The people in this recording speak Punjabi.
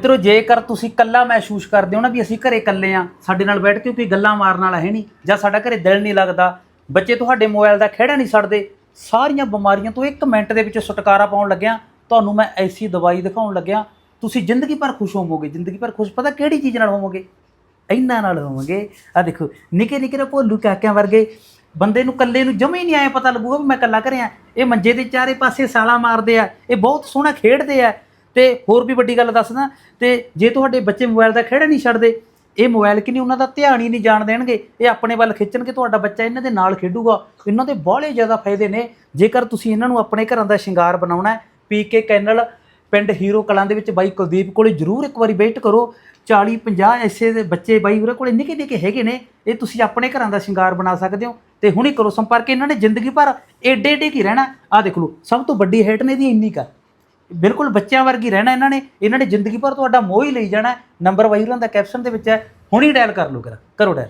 ਮਿੱਤਰੋ, ਜੇਕਰ ਤੁਸੀਂ ਇਕੱਲਾ ਮਹਿਸੂਸ ਕਰਦੇ ਹੋ ਨਾ ਵੀ ਅਸੀਂ ਘਰੇ ਇਕੱਲੇ ਆ ਸਾਡੇ ਨਾਲ ਬੈਠ ਕੇ ਕੋਈ ਗੱਲਾਂ ਮਾਰਨ ਵਾਲਾ ਹੈ ਨਹੀਂ, ਜਾਂ ਸਾਡਾ ਘਰੇ ਦਿਲ ਨਹੀਂ ਲੱਗਦਾ, ਬੱਚੇ ਤੁਹਾਡੇ ਮੋਬਾਈਲ ਦਾ ਖੇੜਾ ਨਹੀਂ ਛੱਡਦੇ, ਸਾਰੀਆਂ ਬਿਮਾਰੀਆਂ ਤੋਂ 1 ਮਿੰਟ ਦੇ ਵਿੱਚ ਛੁਟਕਾਰਾ ਪਾਉਣ ਲੱਗਿਆ, ਤੁਹਾਨੂੰ ਮੈਂ ਐਸੀ ਦਵਾਈ ਦਿਖਾਉਣ ਲੱਗਿਆ, ਤੁਸੀਂ ਜ਼ਿੰਦਗੀ ਭਰ ਖੁਸ਼ ਹੋਵੋਗੇ, ਜ਼ਿੰਦਗੀ ਭਰ ਖੁਸ਼, ਪਤਾ ਕਿਹੜੀ ਚੀਜ਼ ਨਾਲ ਹੋਵੋਗੇ? ਇੰਨਾ ਨਾਲ ਹੋਵੋਗੇ। ਆ ਦੇਖੋ ਨਿੱਕੇ ਨਿੱਕੇ ਜਿਹੇ ਭੋਲੂ ਕਾਕਿਆਂ ਵਰਗੇ ਬੰਦੇ ਨੂੰ ਕੱਲੇ ਨੂੰ ਜਮੇ ਹੀ ਨਹੀਂ ਆਏ ਪਤਾ ਲੱਗੂਗਾ ਵੀ ਮੈਂ ਕੱਲਾ ਘਰੇ ਆ। ਇਹ ਮੰਜੇ ਦੇ ਚਾਰੇ ਪਾਸੇ ਸਾਲਾ ਮਾਰਦੇ ਆ, ਇਹ ਬਹੁਤ ਸੋਹਣਾ ਖੇਡਦੇ ਆ। ਤੇ ਹੋਰ ਵੀ ਵੱਡੀ ਗੱਲ ਦੱਸਦਾ, ਤੇ ਜੇ ਤੁਹਾਡੇ ਬੱਚੇ ਮੋਬਾਈਲ ਦਾ ਖੇੜਾ ਨਹੀਂ ਛੱਡਦੇ, ਇਹ ਮੋਬਾਈਲ ਕਿ ਨਹੀਂ ਉਹਨਾਂ ਦਾ ਧਿਆਨ ਹੀ ਨਹੀਂ ਜਾਣ ਦੇਣਗੇ, ਇਹ ਆਪਣੇ ਵੱਲ ਖਿੱਚਣਗੇ, ਤੁਹਾਡਾ ਬੱਚਾ ਇਹਨਾਂ ਦੇ ਨਾਲ ਖੇਡੂਗਾ, ਇਹਨਾਂ ਦੇ ਬਾਹਲੇ ਜ਼ਿਆਦਾ ਫਾਇਦੇ ਨੇ, ਜੇਕਰ ਤੁਸੀਂ ਇਹਨਾਂ ਨੂੰ ਆਪਣੇ ਘਰਾਂ ਦਾ ਸ਼ਿੰਗਾਰ ਬਣਾਉਣਾ ਹੈ ਪੀਕੇ ਕੈਨਲ ਪਿੰਡ ਹੀਰੋ ਕਲਾਂ ਦੇ ਵਿੱਚ ਬਾਈ ਕੁਲਦੀਪ ਕੋਲੇ ਜਰੂਰ ਇੱਕ ਵਾਰੀ ਵਿਜ਼ਿਟ ਕਰੋ 40 50 ਐਸੇ ਦੇ ਬੱਚੇ ਬਾਈ ਉਹਦੇ ਕੋਲੇ ਨਿੱਕੇ ਨਿੱਕੇ ਹੈਗੇ ਨੇ, ਇਹ ਤੁਸੀਂ ਆਪਣੇ ਘਰਾਂ ਦਾ ਸ਼ਿੰਗਾਰ ਬਣਾ ਸਕਦੇ ਹੋ, ਤੇ ਹੁਣੇ ਕਰੋ ਸੰਪਰਕ, ਇਹਨਾਂ ਨੇ ਜ਼ਿੰਦਗੀ ਭਰ ਏਡੇ ਏਡੇ ਕੀ ਰਹਿਣਾ ਆ ਦੇਖ ਲਓ, ਸਭ ਤੋਂ ਵੱਡੀ ਹੇਟ ਨੇ ਦੀ ਇੰਨੀ ਕਾ ਬਿਲਕੁਲ ਬੱਚਿਆਂ ਵਰਗੀ ਰਹਿਣਾ ਇਹਨਾਂ ਨੇ ਇਹਨਾਂ ਨੇ ਜ਼ਿੰਦਗੀ ਭਰ ਤੁਹਾਡਾ ਮੋਹ ਹੀ ਲਈ ਜਾਣਾ, ਨੰਬਰ ਬਾਈ ਦਾ ਕੈਪਸ਼ਨ ਦੇ ਵਿੱਚ ਹੈ, ਹੁਣੀ ਡਾਇਲ ਕਰ ਲਓ ਕਰ, ਕਰੋ ਡਾਇਲ